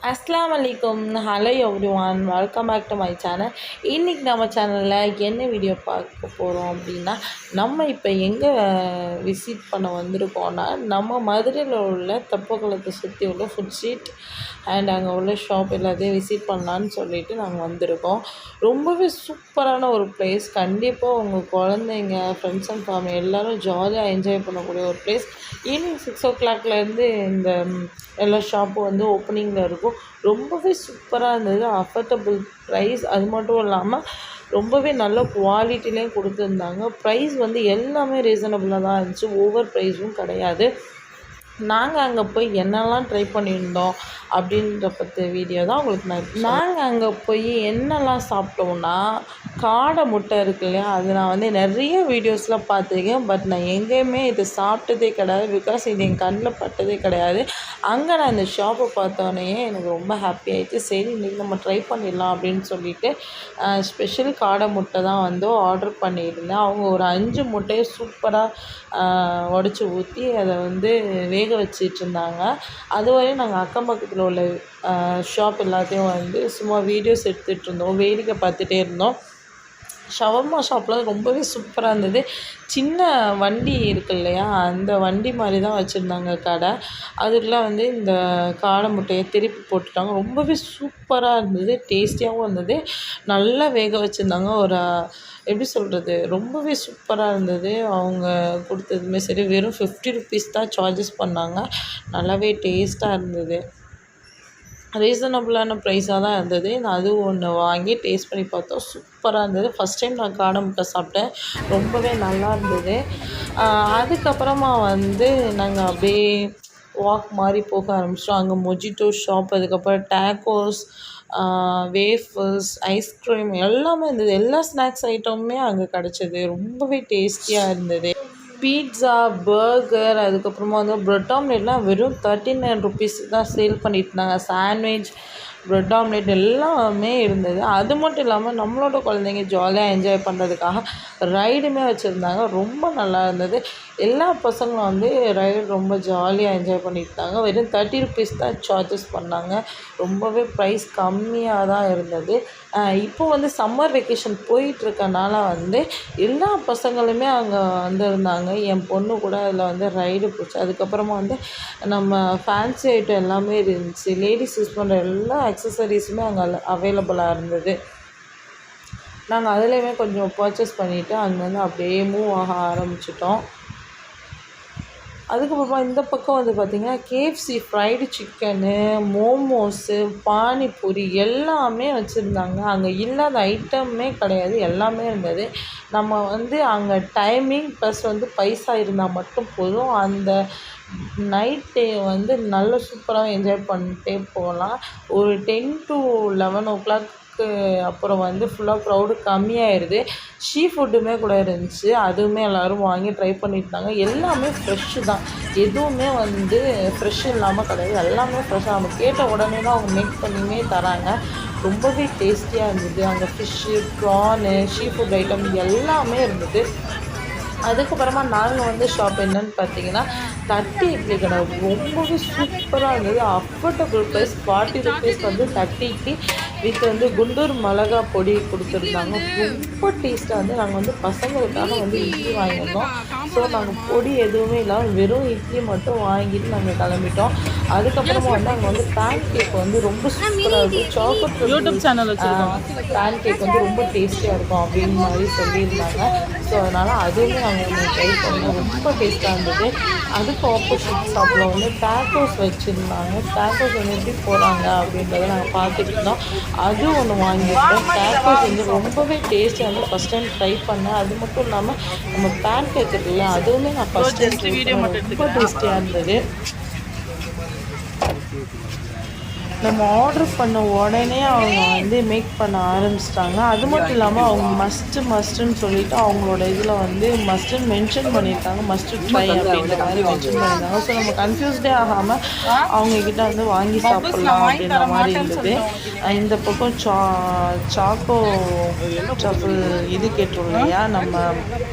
அஸ்லாம் வலைக்கம் hello everyone welcome back to my channel இன்றைக்கி நம்ம சேனலில் என்ன வீடியோ பார்க்க போகிறோம் அப்படின்னா நம்ம இப்போ எங்கே விசிட் பண்ண வந்திருக்கோன்னா நம்ம மதுரையில் உள்ள தெப்பக்குளத்தை சுற்றி உள்ள ஃபுட் ஸ்ட்ரீட் அண்ட் அங்கே உள்ள ஷாப் எல்லாத்தையும் விசிட் பண்ணலான்னு சொல்லிட்டு நாங்கள் வந்திருக்கோம். ரொம்பவே சூப்பரான ஒரு பிளேஸ் கண்டிப்பாக உங்கள் குழந்தைங்க ஃப்ரெண்ட்ஸ் அண்ட் ஃபேமிலி எல்லோரும் ஜாலியாக என்ஜாய் பண்ணக்கூடிய ஒரு பிளேஸ் ஈவினிங் சிக்ஸ் ஓ கிளாக்லேருந்து இந்த எல்லா ஷாப்பும் வந்து ஓப்பனிங்கில் இருக்கும். ரொம்பவே சூப்பராக இருந்தது. அஃபர்டபுள் ப்ரைஸ் அது மட்டும் இல்லாமல் ரொம்பவே நல்ல குவாலிட்டிலையும் கொடுத்துருந்தாங்க. ப்ரைஸ் வந்து எல்லாமே ரீசனபுளாக தான் இருந்துச்சு. ஓவர் ப்ரைஸும் கிடையாது. நாங்கள் அங்கே போய் என்னெல்லாம் ட்ரை பண்ணியிருந்தோம் அப்படின்ற பற்றி வீடியோ தான் உங்களுக்கு நான் நாங்கள் அங்கே போய் என்னெல்லாம் சாப்பிட்டோம்னா காடை முட்டை இருக்கு இல்லையா? அது நான் வந்து நிறைய வீடியோஸில் பார்த்துருக்கேன். பட் நான் எங்கேயுமே இது சாப்பிட்டதே கிடையாது. பிகாஸ் இது என் கண்ணில் பட்டதே கிடையாது. அங்கே நான் இந்த ஷாப்பை பார்த்தோன்னே எனக்கு ரொம்ப ஹாப்பி ஆகிடுச்சு சரி இன்றைக்கி நம்ம ட்ரை பண்ணிடலாம் அப்படின்னு சொல்லிட்டு ஸ்பெஷல் காடை முட்டை தான் வந்து ஆர்டர் பண்ணியிருந்தேன். அவங்க ஒரு அஞ்சு முட்டையை சூப்பராக உடச்சி ஊற்றி அதை வந்து வேக வச்சிட்டு இருந்தாங்க. அதுவரையும் நாங்கள் அக்கம் பக்கத்தில் உள்ள ஷாப் எல்லாத்தையும் வந்து சும்மா வீடியோஸ் எடுத்துகிட்டு இருந்தோம். வேடிக்கை பார்த்துட்டே இருந்தோம். ஷவர்மா ஷாப்லாம் ரொம்பவே சூப்பராக இருந்தது. சின்ன வண்டி இருக்கு இல்லையா அந்த வண்டி மாதிரி தான் வச்சுருந்தாங்க கடை. அதுக்குலாம் வந்து இந்த காடை முட்டையை திருப்பி போட்டுட்டாங்க. ரொம்பவே சூப்பராக இருந்தது டேஸ்டியாகவும் இருந்தது. நல்லா வேக வச்சுருந்தாங்க. ஒரு எப்படி சொல்கிறது ரொம்பவே சூப்பராக இருந்தது. அவங்க கொடுத்ததுமே சரி வெறும் ஃபிஃப்டி ருபீஸ் தான் சார்ஜஸ் பண்ணாங்க. நல்லாவே டேஸ்ட்டாக இருந்தது. ரீசனபுளான ப்ரைஸாக தான் இருந்தது. நான் அதுவும் ஒன்று வாங்கி டேஸ்ட் பண்ணி பார்த்தோம். சூப்பராக இருந்தது. ஃபஸ்ட் டைம் நான் காடை முட்டை சாப்பிட்டேன். ரொம்பவே நல்லா இருந்தது. அதுக்கப்புறமா வந்து நாங்கள் அப்படியே வாக் மாதிரி போக ஆரம்பிச்சிட்டோம். அங்கே மொஜிட்டோ ஷாப் அதுக்கப்புறம் டேக்கோஸ் வேஃபர்ஸ் ஐஸ்கிரீம் எல்லாமே இருந்தது. எல்லா ஸ்நாக்ஸ் ஐட்டமுமே அங்கே கிடச்சிது. ரொம்பவே டேஸ்டியாக இருந்தது. பீட்ஸா பர்கர் அதுக்கப்புறமா வந்து ப்ரெட் ஆம்லெட்லாம் வெறும் தேர்ட்டி நைன் ருபீஸ் தான் சேல் பண்ணிட்டு இருந்தாங்க சாண்ட்விச் ப்ரெட் ஆம்லெட் எல்லாமே இருந்தது. அது மட்டும் இல்லாமல் நம்மளோட குழந்தைங்க ஜாலியாக என்ஜாய் பண்ணுறதுக்காக ரைடுமே வச்சுருந்தாங்க. ரொம்ப நல்லா இருந்தது. எல்லா பசங்களும் வந்து ரைடு ரொம்ப ஜாலியாக என்ஜாய் பண்ணிட்டு இருந்தாங்க வெறும் தேர்ட்டி ருபீஸ் தான் சார்ஜஸ் பண்ணாங்க. ரொம்பவே ப்ரைஸ் கம்மியாக தான் இருந்தது. இப்போ வந்து சம்மர் வெக்கேஷன் போயிட்டுருக்கனால வந்து எல்லா பசங்களுமே அங்கே வந்திருந்தாங்க. என் பொண்ணு கூட அதில் வந்து ரைடு போச்சு அதுக்கப்புறமா வந்து நம்ம ஃபேன்சி ஐட்டம் எல்லாமே இருந்துச்சு. லேடிஸ் யூஸ் பண்ணுற எல்லா அக்சசரிஸுமே அங்கே அவைலபிளாக இருந்தது. நாங்கள் அதுலேயுமே கொஞ்சம் பர்ச்சேஸ் பண்ணிவிட்டு அங்கேருந்து அப்படியே மூவ் ஆக ஆரம்பிச்சிட்டோம். அதுக்கப்புறமா இந்த பக்கம் வந்து பார்த்திங்கன்னா KFC fried chicken momos panipuri எல்லாமே வச்சுருந்தாங்க. அங்கே இல்லாத ஐட்டமே கிடையாது. எல்லாமே இருந்தது. நம்ம வந்து அங்கே டைமிங் ப்ளஸ் வந்து பைசா இருந்தால் மட்டும் போதும். அந்த நைட் டே வந்து நல்ல சூப்பராக என்ஜாய் பண்ணிட்டே போகலாம். ஒரு ten to eleven o'clock அப்புறம் வந்து ஃபுல்லாக க்ரௌடு கம்மியாயிடுது ஷீ ஃபுட்டுமே கூட இருந்துச்சு. அதுவுமே எல்லோரும் வாங்கி ட்ரை பண்ணியிருந்தாங்க எல்லாமே ஃப்ரெஷ்ஷு தான். எதுவுமே வந்து ஃப்ரெஷ் இல்லாமல் கிடையாது. எல்லாமே ஃப்ரெஷ்ஷாக நம்ம கேட்ட உடனே தான் அவங்க மேக் பண்ணியுமே தராங்க. ரொம்பவே டேஸ்டியாக இருந்தது. அங்கே fish prawn seafood item எல்லாமே இருந்தது. அதுக்கப்புறமா நாங்கள் வந்து ஷாப் என்னன்னு பார்த்தீங்கன்னா தட்டி இட்லி கடை. ரொம்பவே சூப்பராக இருந்தது. அஃபோர்டபுள் ப்ரைஸ் ஃபார்ட்டி ருபீஸ் வந்து தட்டிக்கு இட்லி. வித் வந்து குண்டூர் மிளகா பொடி கொடுத்துருந்தாங்க. ரொம்ப டேஸ்ட்டாக வந்து நாங்கள் வந்து பசங்களுக்காக வந்து இட்லி வாங்கியிருந்தோம். ஸோ நாங்கள் பொடி எதுவுமே இல்லாமல் வெறும் இட்லி மட்டும் வாங்கிட்டு நாங்கள் கிளம்பிட்டோம். அதுக்கப்புறமா வந்து அங்கே வந்து பேன் கேக் வந்து ரொம்ப சூப்பராக இருக்கும் chocolate YouTube channel pancake வந்து ரொம்ப டேஸ்டியாக இருக்கும் அப்படின்னு மாதிரி சொல்லியிருந்தாங்க. ஸோ அதனால் அதுவுமே நாங்கள் ட்ரை பண்ணோம் ரொம்ப டேஸ்ட்டாக இருந்தது. அதுக்கு ஆப்போசிட் ஷாப்பில் வந்து டேக்கோஸ் வச்சுருந்தாங்க. டேக்கோஸ் வந்து எப்படி போகிறாங்க அப்படின்றத நாங்கள் பார்த்துட்டு இருந்தோம். அது ஒன்று வாங்கியிருந்தோம். டேக்கோஸ் வந்து ரொம்பவே டேஸ்ட்டாக வந்து ஃபஸ்ட் டைம் ட்ரை பண்ணேன். அது மட்டும் இல்லாமல் நம்ம பேன் கேக் இருக்குல்ல அதுவுமே நான் ஃபஸ்ட் டைம் ரொம்ப டேஸ்டியாக இருந்தது. நம்ம ஆர்டர் பண்ண உடனே அவங்க வந்து மேக் பண்ண ஆரம்பிச்சிட்டாங்க. அது மட்டும் இல்லாமல் அவங்க மஸ்ட்டு மஸ்ட்டுன்னு சொல்லிட்டு அவங்களோட இதில் வந்து மஸ்ட்டுன்னு மென்ஷன் பண்ணியிருக்காங்க. மஸ்ட்டு ட்ரை அப்படின்ற மாதிரி மென்ஷன் பண்ணியிருந்தாங்க ஸோ நம்ம கன்ஃபியூஸ்டே ஆகாமல் அவங்கக்கிட்ட வந்து வாங்கி சாப்பிட்லாம் அப்படின்ற மாதிரி இருந்தது. இந்த பக்கம் சா சாக்கோ சஃபிள் இது கேட்டோம் இல்லையா நம்ம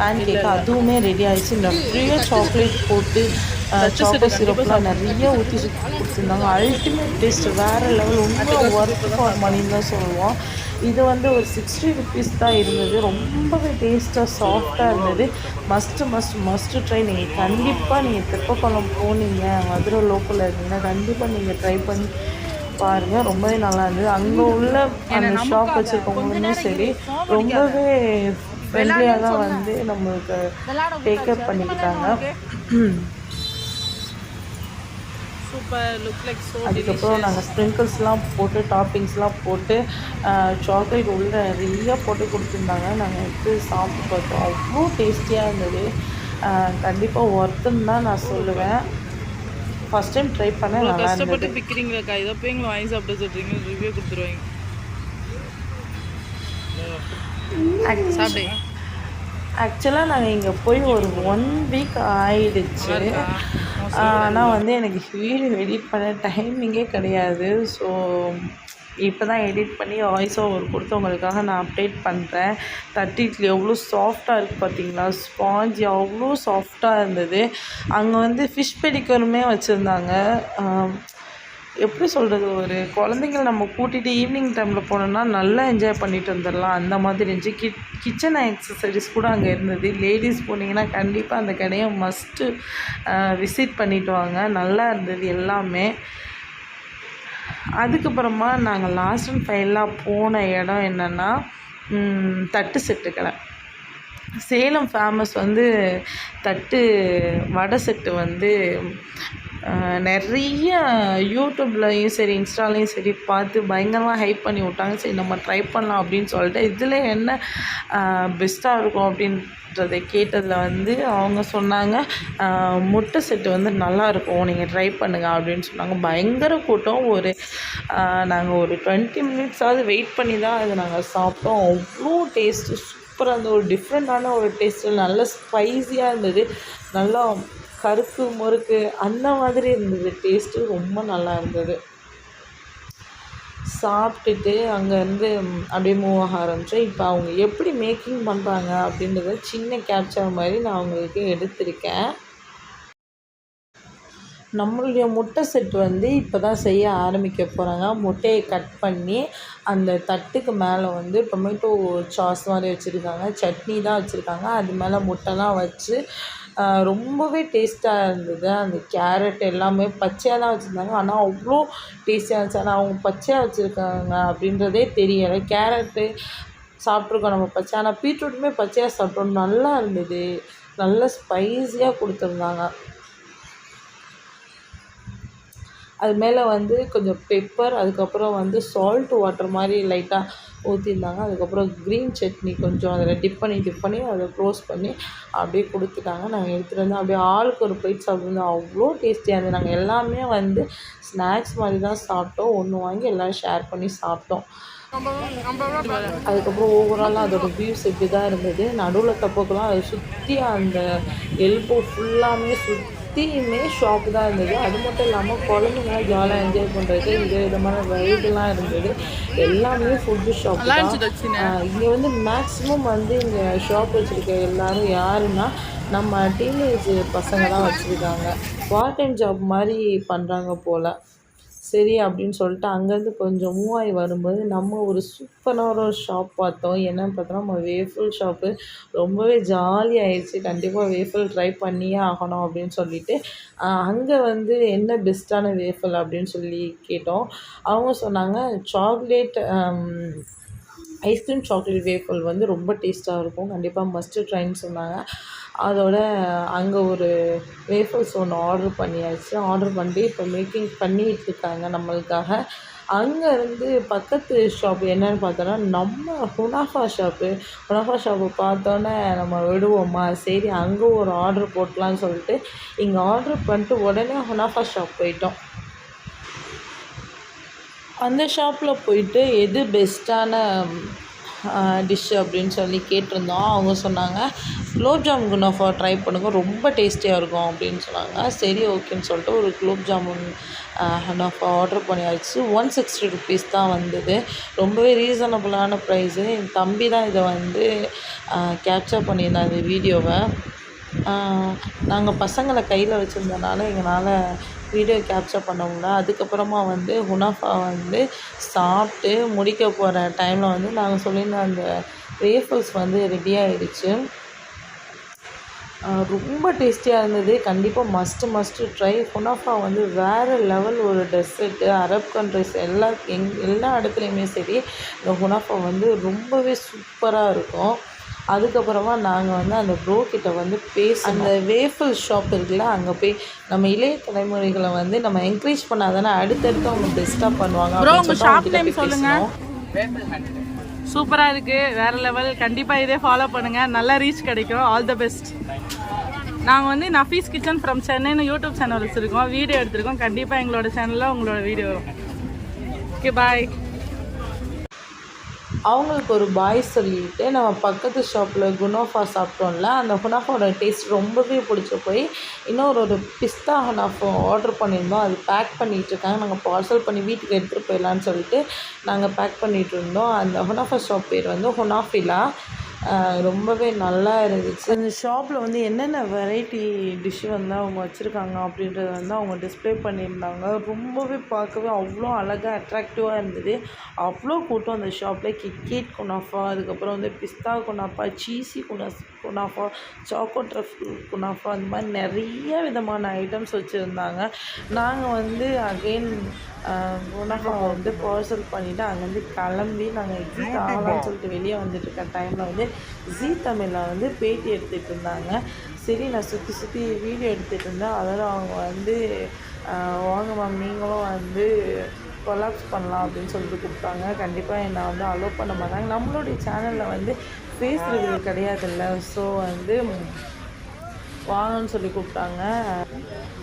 பேன் கேக் அதுவுமே ரெடி ஆகிடுச்சு இந்த ஃப்ரீயாக சாக்லேட் போட்டு சாக்கோ சிரப்லாம் நிறைய ஊற்றி கொடுத்துருந்தாங்க அல்டிமேட் டேஸ்ட் வேறு லெவல் உண்மையாக ஒர்க் ஃபார் மணின்னு தான் சொல்லுவோம். இது வந்து ஒரு சிக்ஸ்டி ருபீஸ் தான் இருந்தது. ரொம்பவே டேஸ்ட்டாக சாஃப்டாக இருந்தது. மஸ்ட்டு மஸ்ட் மஸ்ட்டு ட்ரை நீங்கள் கண்டிப்பாக நீங்கள் தெப்பக்குளம் போனீங்க. மதுரை லோக்கலில் இருந்தீங்கன்னா கண்டிப்பாக நீங்கள் ட்ரை பண்ணி பாருங்கள் ரொம்பவே நல்லா இருந்தது. அங்கே உள்ள அந்த ஷாப் வச்சுருக்கவங்களுமே சரி ரொம்பவே ஃப்ரெண்ட்லியாக தான் வந்து நம்மளுக்கு டேக்கப் பண்ணிக்கிட்டாங்க. சூப்பர் லுக் லைக் ஸோ அதுக்கப்புறம் நாங்கள் ஸ்ப்ரிங்கிள்ஸ்லாம் போட்டு டாப்பிங்ஸ்லாம் போட்டு சாக்லேட் உள்ள நிறைய போட்டு கொடுத்துருந்தாங்க. நாங்கள் எடுத்து சாப்பிட்டு பார்த்தோம். அவ்வளோ டேஸ்டியாக இருந்தது. கண்டிப்பாக ஒர்த்துன்னு தான் நான் சொல்லுவேன். ஃபஸ்ட் டைம் ட்ரை பண்ண நல்லா கஷ்டப்பட்டு இருந்தது. விற்கிறீங்களாக்கா இதை போய் எங்களை வாங்கி சாப்பிட சொல்கிறீங்க ரிவ்யூ கொடுத்துருவாங்க. சாப்பிடு. ஆக்சுவலாக நாங்கள் இங்கே போய் ஒரு ஒன் வீக் ஆயிடுச்சு. ஆனால் வந்து எனக்கு வீடியோ எடிட் பண்ண டைமிங்கே கிடையாது. ஸோ இப்போ தான் எடிட் பண்ணி வாய்ஸ் ஓவர் கொடுத்து உங்களுக்காக நான் அப்டேட் பண்ணுறேன் தட்டி இட்லி எவ்வளோ சாஃப்டாக இருக்குது பார்த்தீங்களா ஸ்பாஞ்சி அவ்வளோ சாஃப்டாக இருந்தது. அங்கே வந்து ஃபிஷ் பெடிக்கருமே வச்சுருந்தாங்க. எப்படி சொல்கிறது ஒரு குழந்தைங்கள நம்ம கூட்டிகிட்டு ஈவினிங் டைமில் போனோம்னா நல்லா என்ஜாய் பண்ணிட்டு வந்துடலாம். அந்த மாதிரி இருந்துச்சு. கிட் கிச்சன் எக்ஸசரிஸ் கூட அங்கே இருந்தது. லேடிஸ் போனீங்கன்னா கண்டிப்பாக அந்த கடையை மஸ்ட்டு விசிட் பண்ணிட்டு வாங்க. நல்லா இருந்தது எல்லாமே. அதுக்கப்புறமா நாங்கள் லாஸ்ட் அண்ட் ஃபைனலாக போன இடம் என்னென்னா தட்டு செட்டு கடை. சேலம் ஃபேமஸ் வந்து தட்டு வடை செட்டு வந்து நிறைய யூடியூப்லையும் சரி இன்ஸ்டாலையும் சரி பார்த்து பயங்கரமாக ஹைப் பண்ணி விட்டாங்க. சரி நம்ம ட்ரை பண்ணலாம் அப்படின்னு சொல்லிட்டு இதில் என்ன பெஸ்ட்டாக இருக்கும் அப்படின்றத கேட்டதில் வந்து அவங்க சொன்னாங்க முட்டை செட்டு வந்து நல்லா இருக்கும் நீங்கள் ட்ரை பண்ணுங்கள் அப்படின்னு சொன்னாங்க. பயங்கர கூட்டம். ஒரு நாங்கள் ஒரு டுவெண்ட்டி மினிட்ஸாவது வெயிட் பண்ணி தான் அதை நாங்கள் சாப்பிட்டோம். அவ்வளோ டேஸ்ட்டு சூப்பராக இருந்தது. ஒரு டிஃப்ரெண்ட்டான ஒரு டேஸ்ட்டு நல்ல ஸ்பைஸியாக இருந்தது. நல்லா கருக்கு முறுக்கு அந்த மாதிரி இருந்தது. டேஸ்ட்டு ரொம்ப நல்லா இருந்தது. சாப்பிட்டுட்டு அங்கேருந்து அப்படியே மூவ் ஆக ஆரம்பித்தோம் இப்போ அவங்க எப்படி மேக்கிங் பண்ணுறாங்க அப்படின்றத சின்ன கேப்சர் மாதிரி நான் அவங்களுக்கு எடுத்திருக்கேன். நம்மளுடைய முட்டை செட் வந்து இப்போ தான் செய்ய ஆரம்பிக்க போகிறாங்க முட்டையை கட் பண்ணி அந்த தட்டுக்கு மேலே வந்து டொமேட்டோ சாஸ் மாதிரி வச்சுருக்காங்க. சட்னி தான் வச்சுருக்காங்க. அது மேலே முட்டைலாம் வச்சு ரொம்பவே டேஸ்ட்டாக இருந்தது. அந்த கேரட் எல்லாமே பச்சையாக தான் வச்சுருந்தாங்க. ஆனால் அவ்வளோ டேஸ்டியாக இருந்துச்சு. ஆனால் அவங்க பச்சையாக வச்சுருக்காங்க அப்படின்றதே தெரியலை. கேரட்டு சாப்பிட்ருக்கோம் நம்ம பச்சை. ஆனால் பீட்ரூட்டுமே பச்சையாக சாப்பிட்டோம். நல்லா இருந்தது. நல்லா ஸ்பைஸியாக கொடுத்துருந்தாங்க. அது மேலே வந்து கொஞ்சம் பெப்பர் அதுக்கப்புறம் வந்து சால்ட் வாட்டர் மாதிரி லைட்டாக ஊற்றிருந்தாங்க அதுக்கப்புறம் க்ரீன் சட்னி கொஞ்சம் அதில் டிப் பண்ணி டிப் பண்ணி அதை க்ளோஸ் பண்ணி அப்படியே கொடுத்துட்டாங்க. நாங்கள் எடுத்துகிட்டு வந்து அப்படியே ஆளுக்கு ஒரு பிளேட் சாப்பிட்ருந்தோம் அவ்வளோ டேஸ்டியாக இருந்தது. நாங்கள் எல்லாமே வந்து ஸ்நாக்ஸ் மாதிரி தான் சாப்பிட்டோம். ஒன்று வாங்கி எல்லாம் ஷேர் பண்ணி சாப்பிட்டோம். அதுக்கப்புறம் ஓவராலாக அதோட வியூஸ் இப்படி தான் இருந்தது. நடுவில் தப்போக்கெல்லாம் அதை சுற்றி அந்த எல்போ ஃபுல்லாமே சுற்றியுமே ஷாப் தான் இருந்தது. அது மட்டும் இல்லாமல் குழந்தைங்களாம் ஜாலியாக என்ஜாய் பண்ணுறது வித விதமான ரைடுலாம் இருந்தது. எல்லாமே ஃபுட்டு ஷாப் தான். இங்கே வந்து மேக்ஸிமம் வந்து இங்கே ஷாப் வச்சுருக்க எல்லாரும் யாருன்னா நம்ம டீனேஜ் பசங்க தான் வச்சுருக்காங்க. பார்ட் டைம் ஜாப் மாதிரி பண்ணுறாங்க போல். சரி அப்படின்னு சொல்லிட்டு அங்கேருந்து கொஞ்சம் மூவ் ஆகி வரும்போது நம்ம ஒரு சூப்பரான ஒரு ஷாப் பார்த்தோம். என்னென்னு பார்த்தோன்னா நம்ம வேஃபுல் ஷாப்பு ரொம்பவே ஜாலியாக ஆயிடுச்சு. கண்டிப்பாக வேஃபுல் ட்ரை பண்ணியே ஆகணும் அப்படின்னு சொல்லிட்டு அங்கே வந்து என்ன பெஸ்ட்டான வேஃபல் அப்படின்னு சொல்லி கேட்டோம். அவங்க சொன்னாங்க சாக்லேட் ஐஸ்கிரீம் சாக்லேட் வேஃபல் வந்து ரொம்ப டேஸ்ட்டாக இருக்கும். கண்டிப்பாக மஸ்ட்டு ட்ரைன்னு சொன்னாங்க. அதோட அங்கே ஒரு வேஃபல்ஸ் ஒன்று ஆர்டர் பண்ணியாச்சு. ஆர்டர் பண்ணிட்டு இப்போ மேக்கிங் பண்ணிகிட்டு இருக்காங்க நம்மளுக்காக. அங்கே இருந்து பக்கத்து ஷாப் என்னன்னு பார்த்தோன்னா நம்ம ஹுனாஃபா ஷாப்பு ஹுனாஃபா ஷாப்பு பார்த்தோன்னே நம்ம விடுவோமா? சரி அங்கே ஒரு ஆர்டர் போட்டலான்னு சொல்லிட்டு இங்கே ஆர்டர் பண்ணிட்டு உடனே ஹுனாஃபா ஷாப் போயிட்டோம். அந்த ஷாப்பில் போயிட்டு எது பெஸ்ட்டான டிஷ்ஷு அப்படின்னு சொல்லி கேட்டிருந்தோம். அவங்க சொன்னாங்க குலோப் ஜாமுன் குனாஃபா ட்ரை பண்ணுங்கள் ரொம்ப டேஸ்டியாக இருக்கும் அப்படின்னு சொன்னாங்க. சரி ஓகேன்னு சொல்லிட்டு ஒரு குலோப் ஜாமுன் குனாஃபா ஆர்டர் பண்ணியாச்சு. ஒன் சிக்ஸ்டி ருபீஸ் தான் வந்தது. ரொம்பவே ரீசனபுளான ப்ரைஸு என் தம்பி தான் இதை வந்து கேப்சர் பண்ணியிருந்தேன் அந்த வீடியோவை நாங்கள் பசங்களை கையில் வச்சுருந்தனால எங்களால் வீடியோ கேப்சர் பண்ண முடியல. அதுக்கப்புறமா வந்து ஹுனாஃபா வந்து சாப்பிட்டு முடிக்க போகிற டைமில் வந்து நாங்கள் சொல்லியிருந்த அந்த வேஃபல்ஸ் வந்து ரெடி ஆயிடுச்சு. ரொம்ப டேஸ்டியாக இருந்தது. கண்டிப்பாக மஸ்ட்டு மஸ்ட்டு ட்ரை ஹுனாஃபா வந்து வேறு லெவல் ஒரு டெசர்ட்டு அரப் கண்ட்ரிஸ் எல்லா எங் எல்லா இடத்துலையுமே சரி இந்த ஹுனாஃபா வந்து ரொம்பவே சூப்பராக இருக்கும். அதுக்கப்புறமா நாங்கள் வந்து அந்த ப்ரோ கிட்ட வந்து பேச அந்த வேஃபல் ஷாப் இருக்குல்ல அங்கே போய் நம்ம இளைய தலைமுறைகளை வந்து நம்ம என்கரேஜ் பண்ணால் தானே அடுத்தடுத்து அவங்க பெஸ்ட்டாக பண்ணுவாங்க Bro, அப்படின்னு உங்க சொல்லிட்டு shop அவங்க கிட்ட name போய் சொல்லுங்க. பேசினோம். சூப்பரா இருக்கு. வேற லெவல் கண்டிப்பா இதே ஃபாலோ பண்ணுங்க. நல்ல ரீச் கிடைக்கும். ஆல் த பெஸ்ட் நாங்க வந்து நஃபீஸ் கிச்சன் ஃப்ரம் சென்னைன்னு யூடியூப் சேனல் வச்சிருக்கோம். வீடியோ எடுத்திருக்கோம். கண்டிப்பா எங்களோட சேனல்ல உங்களோட வீடியோ வரும். ஓகே பாய் அவங்களுக்கு ஒரு பாய் சொல்லிட்டு நம்ம பக்கத்து ஷாப்பில் குனோஃபா சாப்பிட்டோம்ல அந்த குனாஃபாவோட டேஸ்ட் ரொம்பவே பிடிச்சி போய் இன்னொரு ஒரு பிஸ்தா ஹுனாஃபோ ஆர்டர் பண்ணியிருந்தோம். அது பேக் பண்ணிகிட்டு இருக்காங்க. நாங்கள் பார்சல் பண்ணி வீட்டுக்கு எடுத்துகிட்டு போயிடலான்னு சொல்லிட்டு நாங்கள் பேக் பண்ணிகிட்டு இருந்தோம். அந்த ஹுனாஃபா ஷாப் பேர் வந்து ஹுனாஃபிலா ரொம்பவே நல்லா இருந்துச்சு. அந்த ஷாப்பில் வந்து என்னென்ன வெரைட்டி டிஷ்ஷு வந்து அவங்க வச்சுருக்காங்க அப்படின்றத வந்து அவங்க டிஸ்ப்ளே பண்ணியிருந்தாங்க. ரொம்பவே பார்க்கவே அவ்வளோ அழகாக அட்ராக்டிவாக இருந்தது. அவ்வளோ கூட்டம் அந்த ஷாப்பில் கிட்கேட் குனாஃபா அதுக்கப்புறம் வந்து பிஸ்தா குனாஃபா சீசி குனாஸ் குனாஃபா சாக்கோ ட்ரஃபிள் குனாஃபா அந்த மாதிரி நிறைய விதமான ஐட்டம்ஸ் வச்சுருந்தாங்க. நாங்கள் வந்து அகெயின் குனாஃபா வந்து பார்சல் பண்ணிவிட்டு அங்கேருந்து கிளம்பி நாங்கள் எக்ஸிட் ஆகலாம்னு சொல்லிட்டு வெளியே வந்துட்டு இருக்க டைமில் வந்து ஜீ தமிழில் வந்து பேட்டி எடுத்துகிட்டு இருந்தாங்க. சரி நான் சுற்றி சுற்றி வீடியோ எடுத்துகிட்டு இருந்தேன். அதோட அவங்க வந்து வாங்க மேம் நீங்களும் வந்து கொலாப்ஸ் பண்ணலாம் அப்படின்னு சொல்லிட்டு கூப்பிட்டாங்க. கண்டிப்பாக என்னை வந்து அலோவ் பண்ண மாட்டாங்க. நம்மளுடைய சேனலில் வந்து ஃபேஸ் ரிவ்யூ கிடையாதுல்ல. ஸோ வந்து வாங்கன்னு சொல்லி கூப்பிட்டாங்க.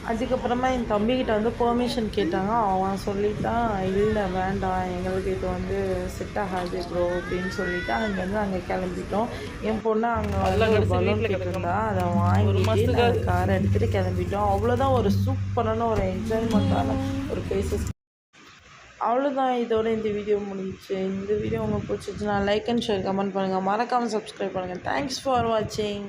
அதுக்கப்புறமா என் தம்பிக்கிட்ட வந்து பெர்மிஷன் கேட்டாங்க. அவன் சொல்லிட்டான் இல்லை வேண்டாம் எங்களுக்கு இது வந்து செட் ஆகாது ப்ரோ அப்படின்னு சொல்லிட்டு அங்கேருந்து அங்கே கிளம்பிட்டோம். என் பொண்ணு அங்கே வந்து பலூன் கேட்டிருந்தா அதை வாங்கிட்டு நாங்கள் காரை எடுத்துகிட்டு கிளம்பிட்டோம். அவ்வளோதான் ஒரு சூப்பரான ஒரு என்ஜாய்மெண்ட்டான ஒரு பிளேசஸ் அவ்வளோதான் இதோட இந்த வீடியோ முடிஞ்சிச்சு இந்த வீடியோ உங்களுக்கு பிடிச்சிச்சுன்னா லைக் அண்ட் ஷேர் கமெண்ட் பண்ணுங்கள் மறக்காமல் சப்ஸ்கிரைப் பண்ணுங்கள் தேங்க்ஸ் ஃபார் வாட்சிங்